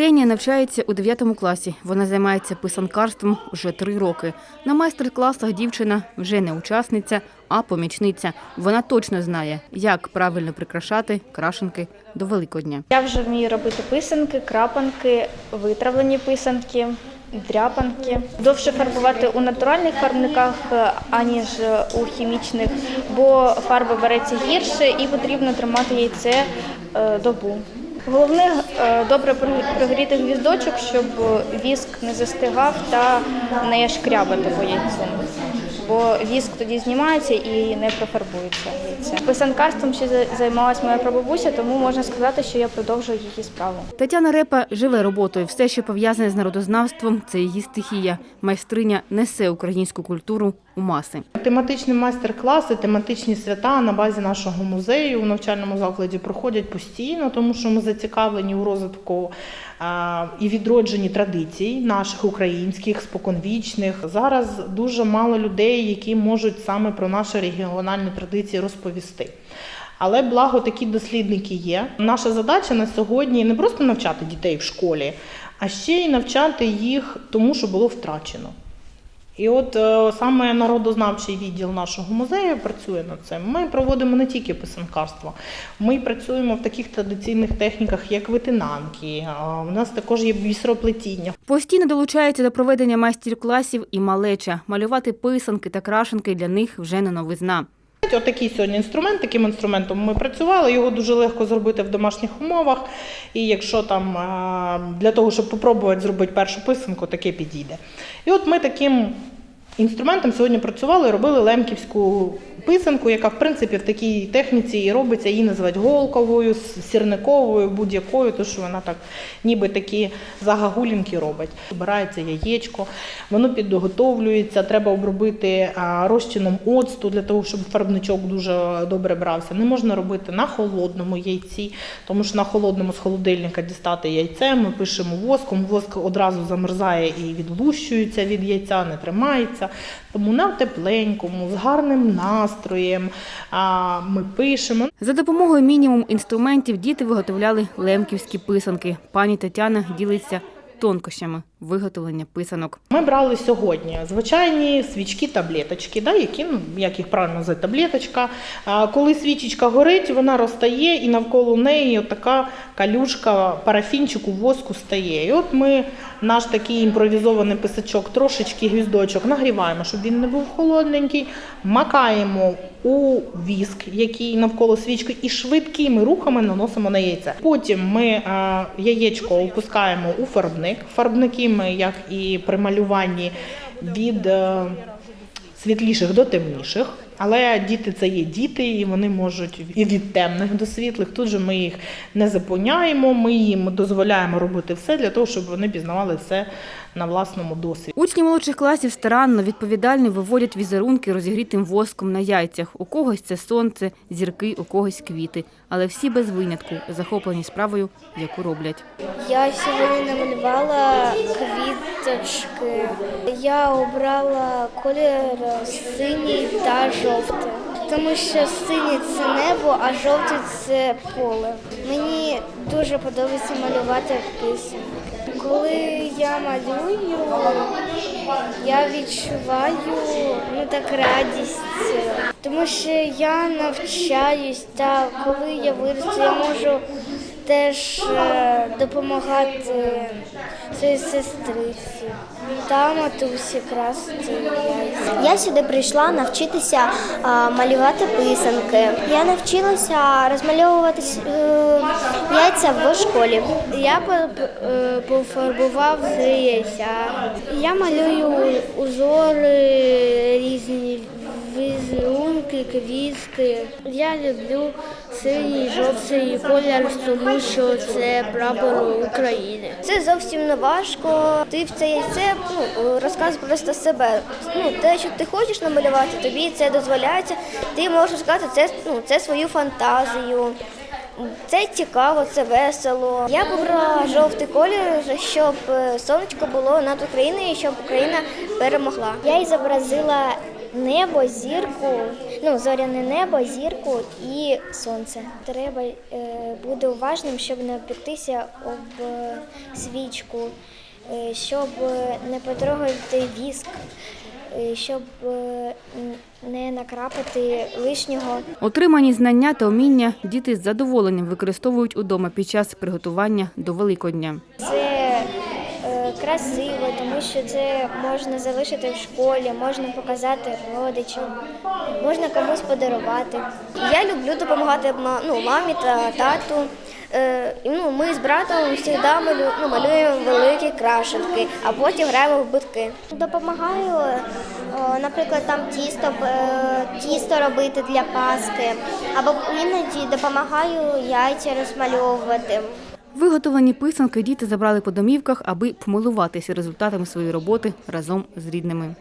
Ксенія навчається у 9 класі. Вона займається писанкарством вже три роки. На майстер-класах дівчина вже не учасниця, а помічниця. Вона точно знає, як правильно прикрашати крашенки до Великодня. Я вже вмію робити писанки, крапанки, витравлені писанки, дряпанки. Довше фарбувати у натуральних фарбниках, е, аніж у хімічних, бо фарба береться гірше і потрібно тримати яйце е, добу. Головне е, добре пригріти гвіздочок, щоб віск не застигав та не шкрябати по яйцю. Бо віск тоді знімається і не профарбується. Писанкарством ще за- займалась моя прабабуся, тому можна сказати, що я продовжую її справу. Тетяна Репа живе роботою. Все, що пов'язане з народознавством, це її стихія. Майстриня несе українську культуру у маси. Тематичні майстер-класи, тематичні свята на базі нашого музею у навчальному закладі проходять постійно, тому що ми зацікавлені у розвитку і відродженні традицій наших українських, споконвічних. Зараз дуже мало людей, які можуть саме про наші регіональні традиції розповісти. Але благо такі дослідники є. Наша задача на сьогодні не просто навчати дітей в школі, а ще й навчати їх тому, що було втрачено. І от е, саме народознавчий відділ нашого музею працює над цим. Ми проводимо не тільки писанкарство, ми працюємо в таких традиційних техніках, як витинанки. У нас також є бісероплетіння. Постійно долучається до проведення майстер-класів і малеча. Малювати писанки та крашенки для них вже не новизна. Отакий сьогодні інструмент, таким інструментом ми працювали. Його дуже легко зробити в домашніх умовах. І якщо там е, для того, щоб спробувати зробити першу писанку, таке підійде. І от ми таким інструментом сьогодні працювали, робили лемківську писанку, яка в принципі в такій техніці і робиться, її називають голковою, сірниковою, будь-якою, тому що вона так ніби такі загагулінки робить. Збирається яєчко, воно підготовлюється, треба обробити розчином оцту для того, щоб фарбничок дуже добре брався. Не можна робити на холодному яйці, тому що на холодному з холодильника дістати яйце, ми пишемо воском, воск одразу замерзає і відлущується від яйця, не тримається. Тому на тепленькому, з гарним настроєм а, ми пишемо. За допомогою мінімум інструментів діти виготовляли лемківські писанки. Пані Тетяна ділиться тонкощами виготовлення писанок. Ми брали сьогодні звичайні свічки, таблеточки, да, які, ну, як їх правильно назвати, таблеточка. А, коли свічечка горить, вона розтає і навколо неї така калюшка парафінчику воску стає. І от ми наш такий імпровізований писачок, трошечки гвіздочок нагріваємо, щоб він не був холодненький, макаємо у віск, який навколо свічки, і швидкими рухами наносимо на яйця. Потім ми а, яєчко опускаємо у фарбник. Фарбники ми, як і при малюванні, від е, світліших до темніших. Але діти це є діти, і вони можуть і від темних до світлих. Тут же ми їх не зупиняємо, ми їм дозволяємо робити все для того, щоб вони пізнавали все на власному досвіді. Учні молодших класів старанно, відповідально виводять візерунки розігрітим воском на яйцях. У когось це сонце, зірки, у когось квіти. Але всі без винятку захоплені справою, яку роблять. Я сьогодні намалювала квіточки. Я обрала колір синій та жовтий. Тому що синій це небо, а жовтий це поле. Мені дуже подобається малювати писанки. Коли я малюю, я відчуваю ну так радість, тому що я навчаюсь, та коли я виросту, я можу теж е, допомагати своїй сестриці та матусі красти. Я сюди прийшла навчитися малювати писанки. Я навчилася розмальовувати е, яйця в школі. Я е, пофарбував яйця. Я малюю узори різні. Візерунки, квітки. Я люблю синій жовтий колір, тому що це прапор України. Це зовсім не важко. Ти в цей це ну, розказуєш просто себе. Ну, те, що ти хочеш намалювати, тобі це дозволяється. Ти можеш сказати це, ну, це свою фантазію. Це цікаво, це весело. Я вибрала жовтий колір, щоб е, сонечко було над Україною, щоб Україна перемогла. Я і зобразила небо, зірку ну, зоряне небо, зірку і сонце. Треба е, бути уважним, щоб не обпектися об свічку, е, щоб не потрогати віск, е, щоб е, не накрапати лишнього. Отримані знання та уміння діти з задоволенням використовують удома під час приготування до Великодня. Це красиво, тому що це можна залишити в школі, можна показати родичам, можна комусь подарувати. Я люблю допомагати ма- ну, мамі та тату. Е, ну, ми з братом завжди малю, ну, малюємо великі крашенки, а потім граємо в битки. Допомагаю, е, наприклад, там тісто, е, тісто робити для паски, або іноді допомагаю яйця розмальовувати. Виготовлені писанки діти забрали по домівках, аби помилуватися результатами своєї роботи разом з рідними.